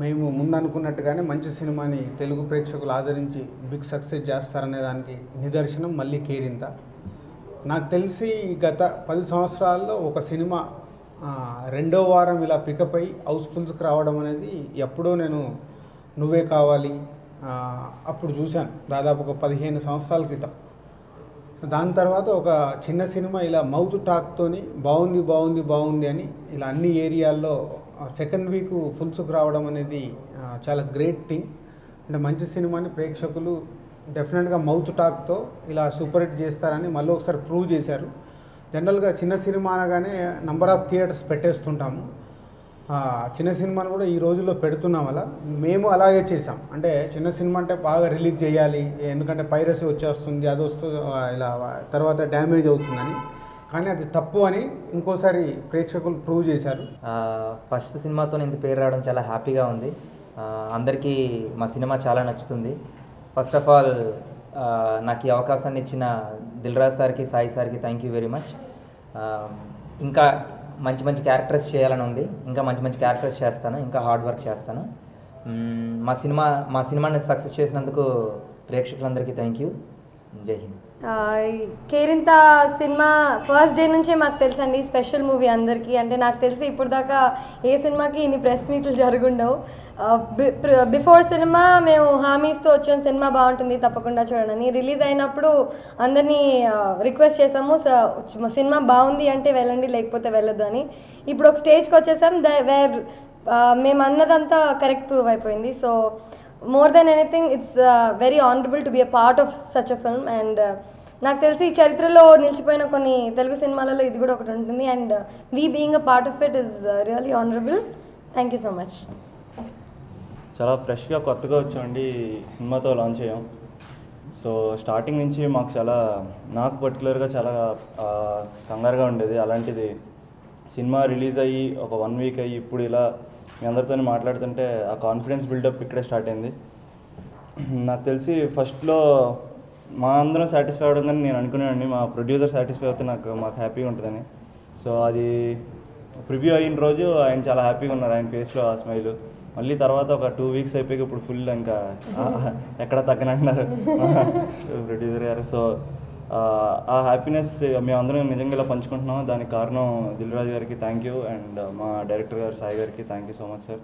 మేము ముందు అనుకున్నట్టుగానే మంచి సినిమాని తెలుగు ప్రేక్షకులు ఆదరించి బిగ్ సక్సెస్ చేస్తారనే దానికి నిదర్శనం మళ్ళీ కేరింత. నాకు తెలిసి గత పది సంవత్సరాల్లో ఒక సినిమా రెండో వారం ఇలా పికప్ అయి హౌస్ఫుల్స్కి రావడం అనేది ఎప్పుడో నేను నువ్వే కావాలి అప్పుడు చూశాను. దాదాపు ఒక పదిహేను సంవత్సరాల క్రితం. దాని తర్వాత ఒక చిన్న సినిమా ఇలా మౌత్ టాక్తోని బాగుంది బాగుంది బాగుంది అని ఇలా అన్ని ఏరియాల్లో సెకండ్ వీక్ ఫుల్స్కి రావడం అనేది చాలా గ్రేట్ థింగ్. అంటే మంచి సినిమాని ప్రేక్షకులు డెఫినెట్గా మౌత్ టాక్తో ఇలా సూపర్ హిట్ చేస్తారని మళ్ళీ ఒకసారి ప్రూవ్ చేశారు. జనరల్గా చిన్న సినిమా అనగానే నంబర్ ఆఫ్ థియేటర్స్ పెట్టేస్తుంటాము. చిన్న సినిమాను కూడా ఈ రోజుల్లో పెడుతున్నాం అలా. మేము అలాగే చేసాం అంటే చిన్న సినిమా అంటే బాగా రిలీజ్ చేయాలి ఎందుకంటే పైరసీ వచ్చేస్తుంది అది వస్తుంది ఇలా తర్వాత డ్యామేజ్ అవుతుందని. కానీ అది తప్పు అని ఇంకోసారి ప్రేక్షకులు ప్రూవ్ చేశారు. ఫస్ట్ సినిమాతో ఇంత పేరు రావడం చాలా హ్యాపీగా ఉంది. అందరికీ మా సినిమా చాలా నచ్చుతుంది. ఫస్ట్ ఆఫ్ ఆల్ నాకు ఈ అవకాశాన్ని ఇచ్చిన దిల్రాజ్ సార్కి సాయి సార్కి థ్యాంక్ యూ వెరీ మచ్ ఇంకా మంచి మంచి క్యారెక్టర్స్ చేయాలని ఉంది. ఇంకా మంచి మంచి క్యారెక్టర్స్ చేస్తాను. ఇంకా హార్డ్ వర్క్ చేస్తాను. మా సినిమా మా సినిమాని సక్సెస్ చేసినందుకు ప్రేక్షకులందరికీ థ్యాంక్ యూ జై Hind. Kerintha cinema first day నుంచే మాకు తెలుసండి స్పెషల్ మూవీ అందరికీ. అంటే నాకు తెలిసి ఇప్పుడు దాకా ఏ సినిమాకి ఇన్ని ప్రెస్ మీట్లు జరుగుండవు. బిఫోర్ సినిమా మేము హామీస్తో వచ్చిన సినిమా బాగుంటుంది తప్పకుండా చూడండి రిలీజ్ అయినప్పుడు అందరినీ రిక్వెస్ట్ చేసాము సినిమా బాగుంది అంటే వెళ్ళండి లేకపోతే వెళ్ళొద్దు అని. ఇప్పుడు ఒక స్టేజ్కి వచ్చేసాం ద వేర్ మేము అన్నదంతా కరెక్ట్ ప్రూవ్ అయిపోయింది. So more than anything it's very honourable to be a part of such a film and నాకు తెలిసి ఈ చరిత్రలో నిలిచిపోయిన కొన్ని తెలుగు సినిమాలలో ఇది కూడా ఒకటి ఉంటుంది. And we being a part of it is really honourable thank you so much చాలా ఫ్రెష్గా కొత్తగా వచ్చామండి సినిమాతో లాంచ్ అయ్యాం. సో స్టార్టింగ్ నుంచి మాకు చాలా నాకు పర్టికులర్గా చాలా కంగారుగా ఉండేది. అలాంటిది సినిమా రిలీజ్ అయ్యి ఒక వన్ వీక్ అయ్యి ఇప్పుడు ఇలా మీ అందరితో మాట్లాడుతుంటే ఆ కాన్ఫిడెన్స్ బిల్డప్ ఇక్కడే స్టార్ట్ అయింది. నాకు తెలిసి ఫస్ట్లో మా అందరం సాటిస్ఫై అవ్వడం నేను అనుకున్నానండి. మా ప్రొడ్యూసర్ సాటిస్ఫై అవుతే నాకు మాకు హ్యాపీగా ఉంటుందని. సో అది ప్రివ్యూ అయిన రోజు ఆయన చాలా హ్యాపీగా ఉన్నారు. ఆయన ఫేస్లో ఆ స్మైల్ మళ్ళీ తర్వాత ఒక టూ వీక్స్ అయిపోయి ఇప్పుడు ఫుల్ ఇంకా ఎక్కడ తగ్గనంటున్నారు? ప్రొడ్యూసర్ గారు. సో ఆ హ్యాపీనెస్ మేమందరం నిజంగా ఇలా పంచుకుంటున్నాం. దానికి కారణం దిల్ రాజు గారికి థ్యాంక్ యూ అండ్ మా డైరెక్టర్ గారు సాయి గారికి thank you so much sir